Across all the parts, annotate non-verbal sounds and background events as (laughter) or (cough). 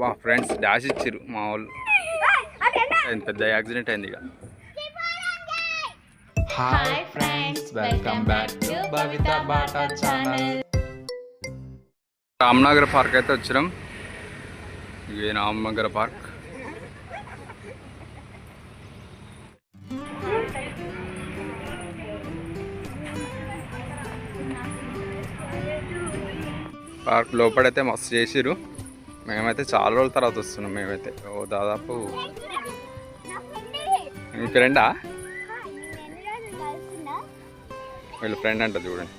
వా friends dash ఇచ్చిర్రు మా వాళ్ళు. పెద్ద యాక్సిడెంట్ అయింది ఇక. Hi friends welcome back to Bhavitha Bata channel Ramnagar park అయితే వచ్చినాం. ఇవి రామ్నగర్ పార్క్. పార్క్ లోపలైతే మస్తు చేసిర్రు. మేమైతే చాలా రోజుల తర్వాత వస్తున్నాం మేమైతే. ఓ దాదాపు మీ ఫ్రెండా? వీళ్ళ ఫ్రెండ్ అంట చూడండి.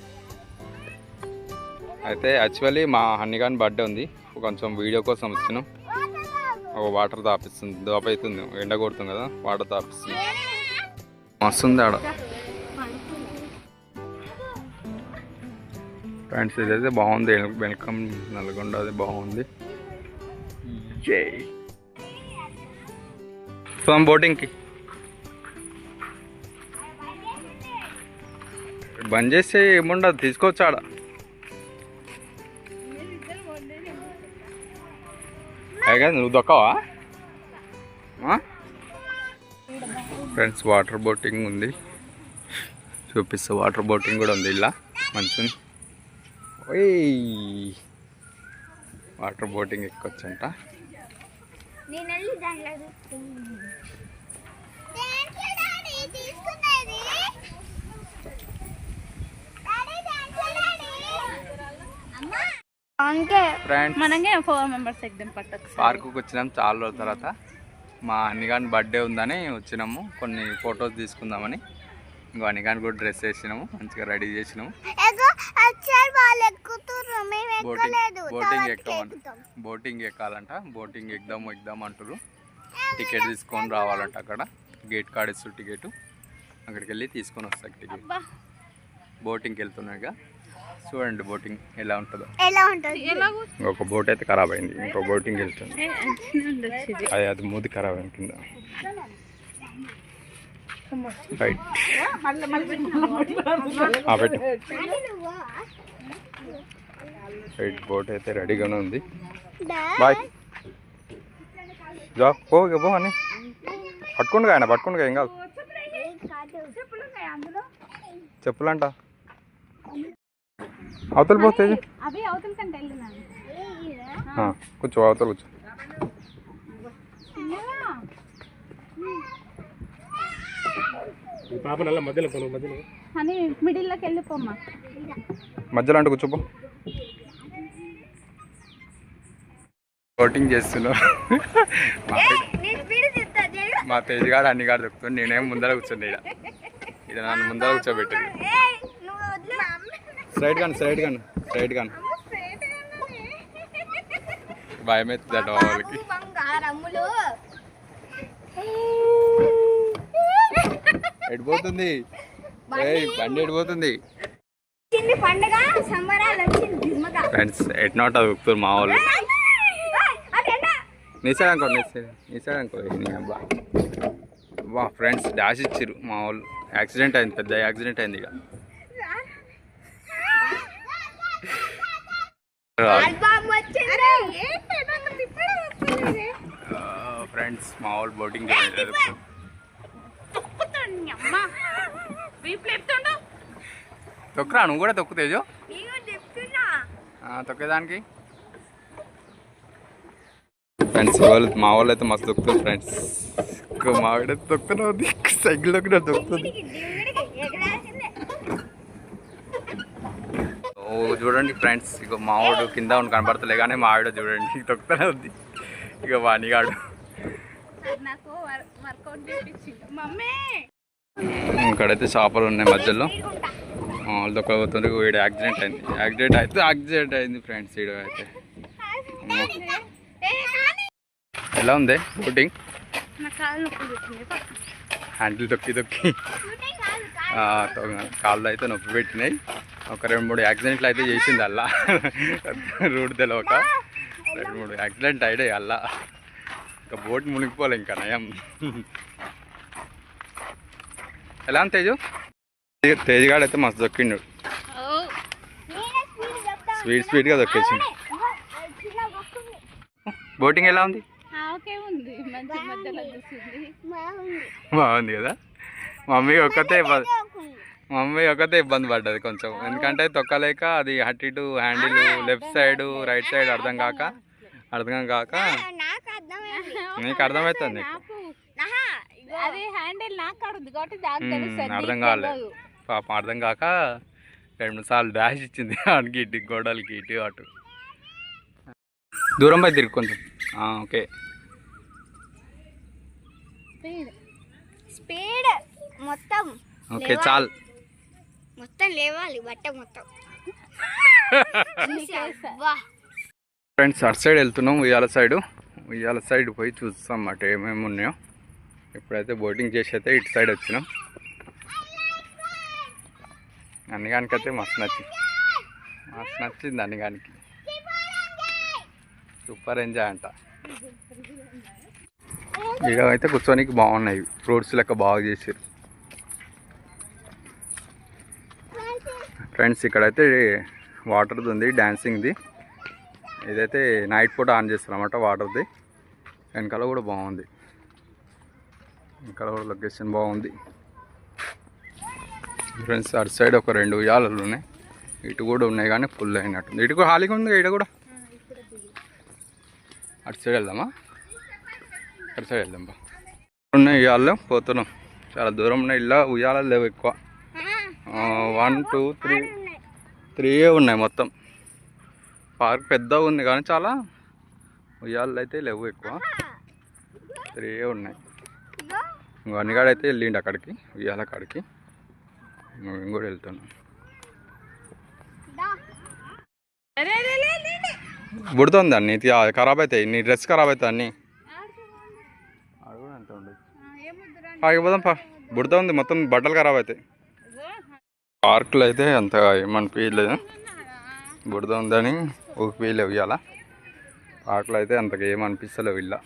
అయితే యాక్చువల్లీ మా హన్నీగాని బర్త్డే ఉంది. కొంచెం వీడియో కోసం వచ్చినాం. ఒక వాటర్ తాపిస్తుంది. దాపైతుంది. ఎండ కొడుతుంది కదా వాటర్ తాపిస్తుంది. మస్తుంది ఆడ. ఫ్రెండ్స్ ఇదైతే బాగుంది. వెల్కమ్ నల్గొండ అది బాగుంది. జై. సో బోటింగ్కి బంద్ చేస్తే ఏముండదు తీసుకోవచ్చు ఆడ. అయ్యా నువ్వు దొక్కవా? ఫ్రెండ్స్ వాటర్ బోటింగ్ ఉంది. చూపిస్తా వాటర్ బోటింగ్ కూడా ఉంది ఇలా. మంచి ఓయ్. వాటర్ బోటింగ్ ఎక్కొచ్చంట. నేను వెళ్ళి దాంట్లో మనకే ఫోర్ మెంబర్స్ పార్కుకి వచ్చినాం చాలా రోజుల తర్వాత. మా అన్నిగాని బర్త్డే ఉందని వచ్చినాము. కొన్ని ఫొటోస్ తీసుకుందామని. ఇంకో అన్నిగాని కూడా డ్రెస్ వేసినాము మంచిగా రెడీ చేసినాము. బోటింగ్ ఎక్కమంట. బోటింగ్ ఎక్కాలంట బోటింగ్ ఎక్దాం ఎక్దాం అంటారు టికెట్ తీసుకొని రావాలంట అక్కడ. గేట్ కాడ ఇస్తారు టికెట్ అక్కడికి వెళ్ళి తీసుకొని వస్తాం టికెట్ బోటింగ్కి వెళ్తున్నాయిగా చూడండి బోటింగ్ ఎలా ఉంటుందో. ఎలా ఉంటుంది? ఎలాగో ఒక బోట్ అయితే ఖరాబ్ అయింది ఇంకో బోటింగ్ వెళ్తుంది. అది అది మూది ఖరాబ్ అయింది కింద. రైట్ పెట్టు. రైట్ బోట్ అయితే రెడీగానే ఉంది. బాయ్ జా పో ఇక పో అని పట్టుకుండు ఆయన పట్టుకుండు ఏం కాదు. చెప్పులంట. అవతల పో తేజు అవి అవతల కంటే వెళ్ళినా ఆ, కూర్చో అవతల కూర్చో. పాప నల్ల మధ్యలో కొను మధ్యలో. అని మిడిల్లోకి వెళ్ళిపోమ్మా. మధ్యలో అంటే కూర్చోపో బోటింగ్ చేస్తున్నావు మా తేజ్ గారు అన్ని గారు దొక్కుతుంది నేనేం ముందర కూర్చుంది ఇక్కడ ఇక్కడ నన్ను ముందర కూర్చోబెట్టింది ఏయ్ నువ్వు వదిలే. అమ్మ. స్ట్రైట్ గాను స్ట్రైట్ గాను స్ట్రైట్ గాను. భయం అవుతుందట వాళ్ళకి. ఎడిపోతుంది. బండి. ఎడిపోతుంది. ఫ్రెండ్స్ ఎట్ నాట్ దొక్కుతారు మా వాళ్ళు? అదేనా నిసాడు అనుకో నిసాడు నిసాడు అనుకో నీ అబ్బా. వా ఫ్రెండ్స్ డాష్ ఇచ్చిర్రు మా వాళ్ళు. యాక్సిడెంట్ అయింది పెద్ద యాక్సిడెంట్ అయింది ఇక. ఫ్రెండ్స్ మా వాళ్ళు బోటింగ్ తొక్కురా నువ్వు కూడా తొక్కు తేజు. నేను చెప్తున్నా ఆ, తొక్కేదానికి. ఫ్రెండ్స్ వాళ్ళు మా వాళ్ళు అయితే మస్తు తొక్కుతారు ఫ్రెండ్స్ మా ఆవిడ తొక్కుతున్నది సైకిల్ తొక్కిన తొక్కుతుంది. దేవుడికి ఎగరాల్సిందే ఓ చూడండి ఫ్రెండ్స్ ఇక మా వాడు కింద ఉండి కనబడతలే కానీ మా ఆవిడ చూడండి తొక్కుతూనే ఉంది ఇక వాణిగాడు ఇక్కడైతే చేపలు ఉన్నాయి మధ్యలో. వాళ్ళు తొక్కబోతుంది వీడు యాక్సిడెంట్ అయింది. యాక్సిడెంట్ అయితే యాక్సిడెంట్ అయింది ఫ్రెండ్స్ వీడు అయితే. ఎలా ఉంది బోటింగ్? హ్యాండిల్ తొక్కి తొక్కి. కాళ్ళు అయితే నొప్పి పెట్టినాయి. ఒక రెండు మూడు యాక్సిడెంట్లు అయితే చేసింది అల్లా. రూట్ తెలవక. రెండు మూడు యాక్సిడెంట్ అయినాయి అల్లా. ఇంకా బోట్ మునిగిపోలే ఇంకా నయం. ఎలా తేజు? తేజగాడు అయితే మస్తు దొక్కిండు. స్పీడ్ స్పీడ్గా దొక్కేసిండు. వస్తుంది బోటింగ్ ఎలా ఉంది? బాగుంది కదా? మమ్మీ ఒక్కతే ఇబ్బంది మమ్మీ ఒక్కతే ఇబ్బంది పడ్డది కొంచెం. ఎందుకంటే తొక్కలేక అది అటు ఇటు handle left side right side అర్థం కాక అర్థం కాక నాకు అర్థమవుతుంది అది హ్యాండిల్ నాకు కాడ ఉంది కాబట్టి దానికి తెలుస్తుంది అర్థం కాలేదు. పాపం అర్థం కాక రెండు మూడు సార్లు డాష్ ఇచ్చింది (laughs) అటుకి ఇటు గోడలకి ఇటు అటు. దూరం పోయి తిరుగు కొంచెం. ఓకే. స్పీడ్. మొత్తం ఓకే చాలు. మొత్తం లేవాలి బట్ట మొత్తం. (laughs) ఫ్రెండ్స్ అటు సైడ్ వెళ్తున్నాం ఉయ్యాల సైడ్. ఉయ్యాల సైడ్ పోయి చూస్తాం అటు ఏమేమి ఉన్నాయో. ఇప్పుడైతే బోటింగ్ చేసి అయితే ఇటు సైడ్ వచ్చినాం. అన్నగానికైతే మస్తు నచ్చింది. మస్తు నచ్చింది అన్నగానికి సూపర్ ఎంజాయ్ అంట. ఇక అయితే కూర్చోనికి బాగున్నాయి. ఫ్రూట్స్ లెక్క బాగా చేసారు ఫ్రెండ్స్ ఇక్కడైతే వాటర్ది ఉంది డ్యాన్సింగ్ది ఇదైతే నైట్ పూట ఆన్ చేస్తారన్నమాట వాటర్ది. వెనకాల కూడా బాగుంది. ఇక్కడ కూడా లొకేషన్ బాగుంది. ఫ్రెండ్స్ అటు సైడ్ ఒక రెండు ఉయ్యాలలు ఉన్నాయి. ఇటు కూడా ఉన్నాయి కానీ ఫుల్ అయినట్టుంది. ఇటు కూడా ఖాళీగా ఉంది? ఇటు కూడా? అటు సైడ్ వెళ్దామా? అటు సైడ్ వెళ్దాం బా ఉన్నాయి ఉయ్యాలలో పోతున్నాం. చాలా దూరం ఉన్నాయి. ఇలా ఉయ్యాలలు లేవు ఎక్కువ. వన్ టూ త్రీ త్రీ ఉన్నాయి మొత్తం. పార్క్ పెద్దగా ఉంది కానీ చాలా ఉయ్యాలు అయితే లేవు ఎక్కువ. త్రీ ఉన్నాయి. ఇంకో అన్నిగాడు అయితే వెళ్ళిండు అక్కడికి ఉయ్యాల కాడికి. మేము కూడా వెళ్తున్నాం. బుడుతుంది అన్ని. ఖరాబ్ అవుతాయి నీ డ్రెస్ ఖరాబ్ అవుతాయి అన్ని. ఆగిపోదాం పా. బుడత ఉంది మొత్తం బట్టలు ఖరాబ్ అవుతాయి. పార్కులో అయితే అంత ఏమనిపించలేదు బుడద ఉందని ఊపిలేవు ఇవాళ. పార్కులో అయితే అంతగా ఏమనిపిస్తలేవు ఇలా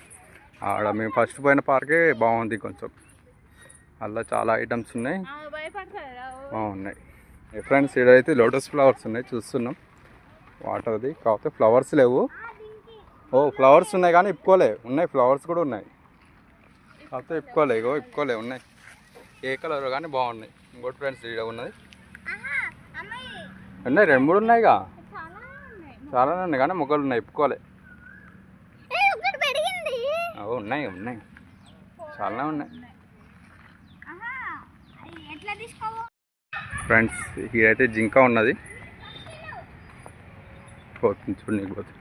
ఆడ మేము ఫస్ట్ పోయిన పార్కే బాగుంది కొంచెం. అలా చాలా ఐటమ్స్ ఉన్నాయి. బాగున్నాయి ఫ్రెండ్స్ ఇక్కడైతే లోటస్ ఫ్లవర్స్ ఉన్నాయి చూస్తున్నాం. వాటర్ది కాకపోతే ఫ్లవర్స్ లేవు. ఓ ఫ్లవర్స్ ఉన్నాయి కానీ ఇప్పుకోలే. ఉన్నాయి ఫ్లవర్స్ కూడా ఉన్నాయి. కాకపోతే ఇప్పుకోలే ఇగో ఇప్పుకోలే ఉన్నాయి. ఏ కలర్ కానీ బాగున్నాయి. ఇంకోటి ఫ్రెండ్స్ ఇక్కడ ఉన్నది. ఉన్నాయి రెండు మూడు ఉన్నాయిగా. చాలా ఉన్నాయి. చాలానే ఉన్నాయి కానీ మొక్కలు ఉన్నాయి ఇప్పుకోలే. ఉన్నాయి ఉన్నాయి. చాలానే ఉన్నాయి. ఫ్రెండ్స్ ఇక్కడైతే జింక ఉన్నది. పోతుంది చూడు నీకు పోతుంది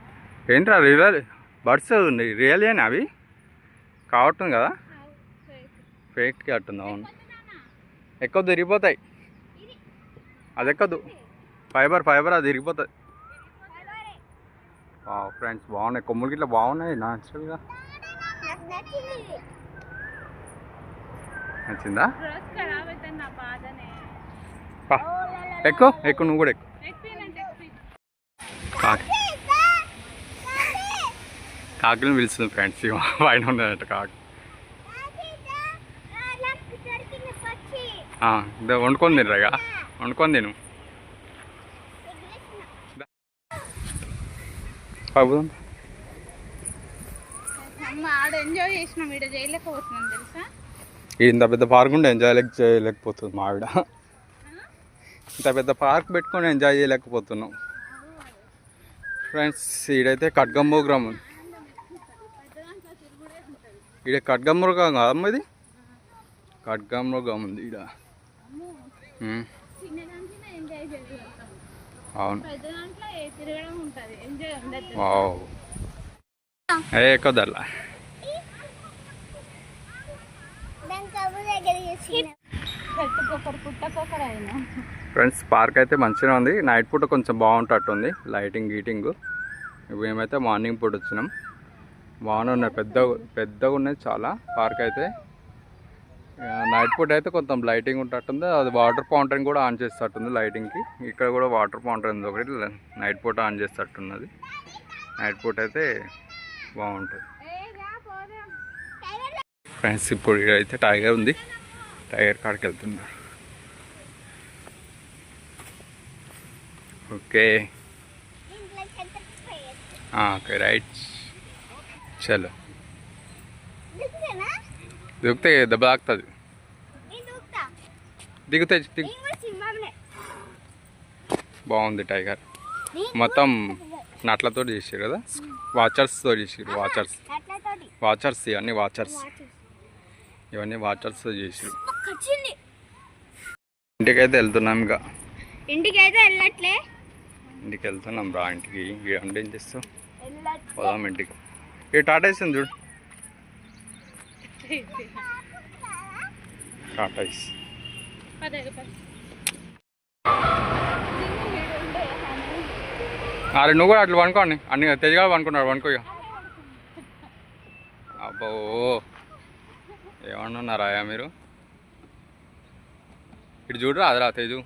ఏంట్రా రియల్ బర్డ్స్ ఉన్నాయి రియల్ అని అవి? కావట్టుంది కదా? ఫేక్ కట్టుంది అవును. ఎక్కువ తిరిగిపోతాయి. అది ఎక్కదు. ఫైబర్ ఫైబర్ అది తిరిగిపోతుంది ఫ్రెండ్స్ బాగున్నాయి. కొమ్ములకి ఇట్లా బాగున్నాయి నాచురల్గా నచ్చింది? పా. ఎక్కువ? ఎక్కువ నువ్వు కూడా ఎక్కువ. కాకి. కాకిని పిలుస్తుంది ఫ్రెండ్స్. పైన ఉన్నదట కాకి. వండుకొని తినరా ఇక వండుకొని తిను. బాబుదాం ఆడ ఎంజాయ్ చేసినాం ఈడ చేయలేకపోతున్నాం తెలుసా? ఇంత పెద్ద పార్క్ ఉంటే ఎంజాయ్ లేక చేయలేకపోతుంది మా ఆవిడ. ఇంత పెద్ద పార్క్ పెట్టుకొని ఎంజాయ్ చేయలేకపోతున్నాం. ఫ్రెండ్స్ ఈడైతే ఖడ్గంబోగ్రామ్ ఉంది ఈడ ఖడ్గమృగం కాదమ్మ ఇది? ఖడ్గమృగం ఉంది ఈడ. అవును. ఏ తిరగడం ఫ్రెండ్స్ పార్క్ అయితే మంచిగా ఉంది. నైట్ పూట కొంచెం బాగుంటట్టుంది. లైటింగ్ గీటింగ్ మేమైతే మార్నింగ్ పూట వచ్చినాం. బాగానే ఉన్నాయి. పెద్ద పెద్దగా ఉన్నాయి చాలా. పార్క్ అయితే నైట్ పూట అయితే కొంచెం లైటింగ్ ఉంటట్టుంది. అది వాటర్ ఫౌంటైన్ కూడా ఆన్ చేస్తట్టుంది లైటింగ్కి ఇక్కడ కూడా వాటర్ ఫౌంటైన్ ఉంది ఒకటి. నైట్ పూట ఆన్ చేస్తట్టున్నది నైట్ పూట అయితే బాగుంటుంది. ఫ్రెండ్స్ ఇప్పుడు అయితే టైగర్ ఉంది. టైగర్ కాడికి వెళ్తున్నారు ఓకే. Okay right. చలో? దిగితే దెబ్బ దూకుతా. దిగితే దిగు. బాగుంది టైగర్. మొత్తం నట్లతో చేసారు కదా? వాచర్స్తో చేసారు వాచర్స్. వాచర్స్ ఇవన్నీ వాచర్స్. ఇవన్నీ వాచర్స్తో చేసారు. కచ్చింది. ఇంటికైతే వెళ్తున్నాం ఇంకా. ఇంటికైతే వెళ్ళట్లే. ఇంటికి వెళ్తున్నాం రా ఇంటికి. అంటే ఏం చేస్తావు. పోదాం ఇంటికి. ఈ టాటా ఇస్తుంది చూడు. టాటా ఇస్ అరే నువ్వు కూడా అట్లా పనుకోండి అన్ని. తెజగా పనుకున్నాడు పనుకో ఇక. ఏమన్నా ఏమన్నారా మీరు? ఇటు చూడరా అదిరా తేజు.